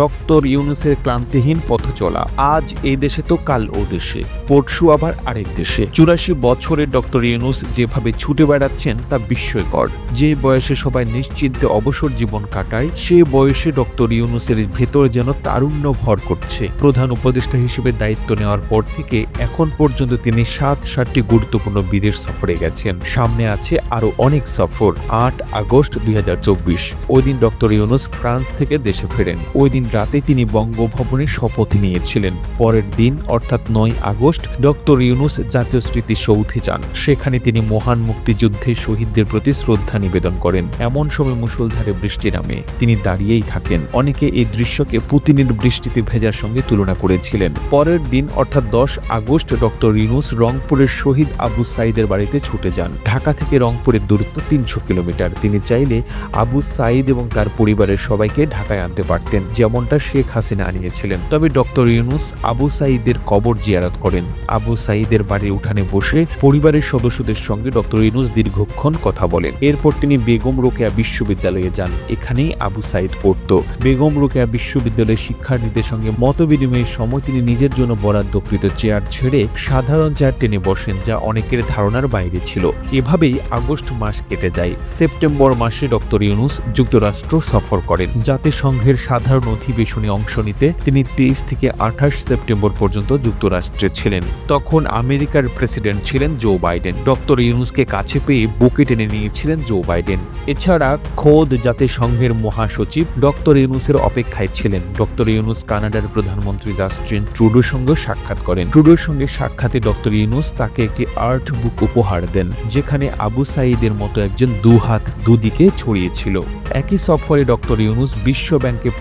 Doctor ইউনুসের ক্লান্তিহীন পথ চলা। আজ এই দেশে তো কাল ও দেশে, পরশু আবার আরেক দেশে। চুরাশি বছরের ডক্টর ইউনুস যেভাবে ছুটে বেড়াচ্ছেন তা বিস্ময়কর। যে বয়সে সবাই নিশ্চিন্তে অবসর জীবন কাটায়, সে বয়সে ডক্টর ইউনুসের ভেতর যেন তারুণ্য ভর করছে। প্রধান উপদেষ্টা হিসেবে দায়িত্ব নেওয়ার পর থেকে এখন পর্যন্ত তিনি সাত সাতটি গুরুত্বপূর্ণ বিদেশ সফরে গেছেন। সামনে আছে আরও অনেক সফর, আট আগস্ট দুই হাজার চব্বিশ। ওই দিন ডক্টর ইউনুস ফ্রান্স থেকে দেশে ফেরেন। ওই দিন রাতে তিনি বঙ্গভবনে শপথ নিয়েছিলেন। পরের দিন, অর্থাৎ নয় আগস্ট, ডক্টর ইউনুস জাতীয় স্মৃতি সৌধে যান। সেখানে তিনি মহান মুক্তিযুদ্ধে শহীদদের প্রতি শ্রদ্ধা নিবেদন করেন। এমন সময় মুসলধারে বৃষ্টি নামে। তিনি দাঁড়িয়েই থাকেন। অনেকে এই দৃশ্যকে পুতিনের বৃষ্টিতে ভেজার সঙ্গে তুলনা করেছিলেন। পরের দিন, অর্থাৎ দশ আগস্ট, ডক্টর ইউনুস রংপুরের শহীদ আবু সাইদের বাড়িতে ছুটে যান। ঢাকা থেকে রংপুরের দূরত্ব তিনশো কিলোমিটার। তিনি চাইলে আবু সাইদ এবং তার পরিবারের সবাইকে ঢাকায় আনতে পারতেন। যেমনটা শেখ হাসিনা আনিয়েছিলেন। তবে ডক্টর ইউনুস আবু সাইদের কবর জিয়ারত করেন। আবু সাইদের বাড়ির উঠানে বসে পরিবারের সদস্যদের সঙ্গে ডক্টর ইউনুস দীর্ঘক্ষণ কথা বলেন। এরপর তিনি বেগম রোকেয়া বিশ্ববিদ্যালয়ে যান। এখানেই আবু সাইদ পড়ত। বেগম রোকেয়া বিশ্ববিদ্যালয়ের শিক্ষার্থীদের সঙ্গে মত বিনিময়ের সময় তিনি নিজের জন্য বরাদ্দকৃত চেয়ার ছেড়ে সাধারণ চেয়ার টেনে বসেন, যা অনেকের ধারণার বাইরে ছিল। এভাবেই আগস্ট মাস কেটে যায়। সেপ্টেম্বর মাসে ডক্টর ইউনুস যুক্তরাষ্ট্র সফর করেন। জাতিসংঘের সাধারণ অধিবেশনে অংশ নিতে তিনি তেইশ থেকে আঠাশ সেপ্টেম্বর পর্যন্ত যুক্তরাষ্ট্রে ছিলেন। তখন আমেরিকার প্রেসিডেন্ট ছিলেন জো বাইডেন। ডক্টর ইউনুসকে কাছে পেয়ে বুকে টেনে নিয়েছিলেন জো বাইডেন। এছাড়া খোদ জাতিসংঘের মহাসচিব ডক্টর ইউনুসের অপেক্ষায় ছিলেন। ডক্টর ইউনুস কানাডার প্রধানমন্ত্রী জাস্টিন ট্রুডোর সঙ্গে সাক্ষাৎ করেন। ট্রুডোর সঙ্গে সাক্ষাতে ডক্টর ইউনুস তাকে একটি আর্ট বুক উপহার দেন, যেখানে আবু সাইদের মতো একজন দুহাত দুদিকে ছড়িয়েছিল একই সফরে ডক্টর ইউনুস বিশ্ব ব্যাংকের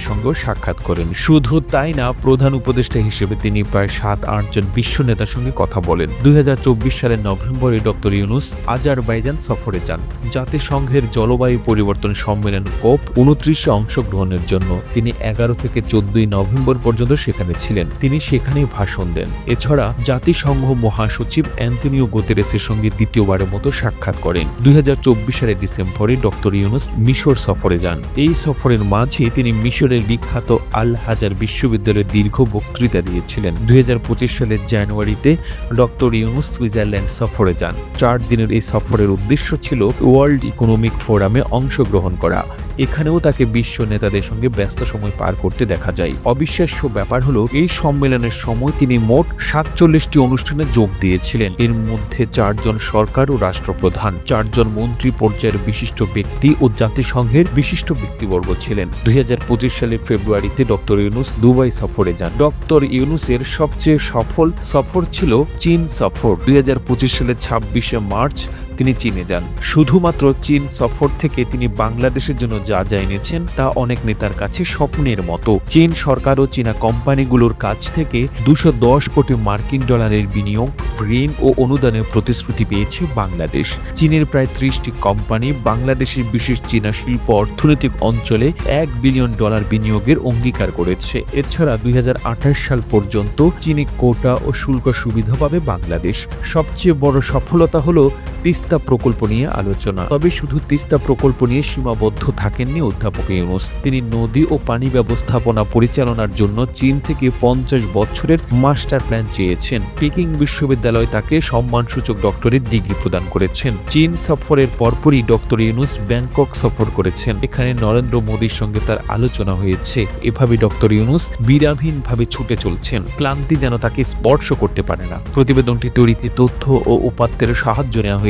প্রেসিডেন্টের সঙ্গেও সাক্ষাৎ করেন। শুধু তাই না, প্রধান উপদেষ্টা হিসেবে তিনি প্রায় সাত আটজন বিশ্ব নেতার সঙ্গে কথা বলেন। দুই হাজার চব্বিশ সালের নভেম্বরে ডক্টর ইউনুস আজারবাইজান সফরে যান। জাতিসংঘের জলবায়ু পরিবর্তন সম্মেলন কোপ উনত্রিশে অংশগ্রহণের জন্য তিনি এগারো থেকে চোদ্দই নভেম্বর পর্যন্ত সেখানে ছিলেন। তিনি সেখানেই ভাষণ দেন। এছাড়া জাতিসংঘ মহাসচিব অ্যান্টনিও গোতেরেসের সঙ্গে দ্বিতীয়বারের মতো সাক্ষাৎ করেন। দুই হাজার চব্বিশ সালের ডিসেম্বরে ডক্টর ইউনুস মিশর সফরে যান। এই সফরের মাঝে তিনি মিশরের বিখ্যাত আল হাজার বিশ্ববিদ্যালয়ের দীর্ঘ বক্তৃতা দিয়েছিলেন। দুই হাজার পঁচিশ সালের জানুয়ারিতে ডক্টর ইউনুস সুইজারল্যান্ড সফরে যান। চার দিনের এই সফরের উদ্দেশ্য ছিল ওয়ার্ল্ড ইকোনমিক ফোরামে অংশগ্রহণ করা। এখানেও তাকে বিশ্ব নেতাদের সঙ্গে ব্যস্ত সময় পার করতে দেখা যায়। অবিশ্বাস্য ব্যাপার হলো, এই সম্মেলনের সময় তিনি মোট সাতচল্লিশটি অনুষ্ঠানে যোগ দিয়েছিলেন। এর মধ্যে চারজন সরকার ও রাষ্ট্রপ্রধান, চারজন মন্ত্রী পর্যায়ের বিশিষ্ট ব্যক্তি ও জাতিসংঘের বিশিষ্ট ব্যক্তিবর্গ ছিলেন। দুই হাজার পঁচিশ সালের ফেব্রুয়ারিতে ডক্টর ইউনুস দুবাই সফরে যান। ডক্টর ইউনুসের সবচেয়ে সফল সফর ছিল চীন সফর। দুই সালের ছাব্বিশে মার্চ তিনি চীনে যান। শুধুমাত্র চীন সফর থেকে তিনি বাংলাদেশের জন্য যা যা এনেছেন তা অনেক নেতার কাছে স্বপ্নের মতো। চীন সরকার ও চীনা কোম্পানিগুলোর কাছ থেকে দুশো কোটি মার্কিন ডলারের বিনিয়োগ, ঋণ ও অনুদানের প্রতিশ্রুতি পেয়েছে বাংলাদেশ। চীনের প্রায় ত্রিশটি কোম্পানি বাংলাদেশের বিশেষ চীনা শিল্প অর্থনৈতিক অঞ্চলে এক বিলিয়ন ডলার বিনিয়োগের অঙ্গীকার করেছে। এছাড়া দুই হাজার আঠাশ সাল পর্যন্ত চীনে কোটা ও শুল্ক সুবিধা পাবে বাংলাদেশ। সবচেয়ে বড় সফলতা হলো তিস্তা প্রকল্প নিয়ে আলোচনা। তবে শুধু তিস্তা প্রকল্প নিয়ে সীমাবদ্ধ থাকেননি অধ্যাপক ইউনুস। তিনি নদী ও পানি ব্যবস্থাপনা পরিচালনার জন্য চীন থেকে পঞ্চাশ বছরের মাস্টার প্ল্যান চেয়েছেন। পিকিং বিশ্ববিদ্যালয় তাকে সম্মানসূচক ডক্টরেট ডিগ্রি প্রদান করেছেন। চীন সফরের পরপরই ডক্টর ইউনুস ব্যাংকক সফর করেছেন। এখানে নরেন্দ্র মোদীর সঙ্গে তার আলোচনা হয়েছে। এভাবে ডক্টর ইউনুস বিরামহীনভাবে ছুটে চলছেন। ক্লান্তি যেন তাকে স্পর্শ করতে পারে না। প্রতিবেদনটি তৈরিতে তথ্য ও উপাত্তের সাহায্য নেওয়া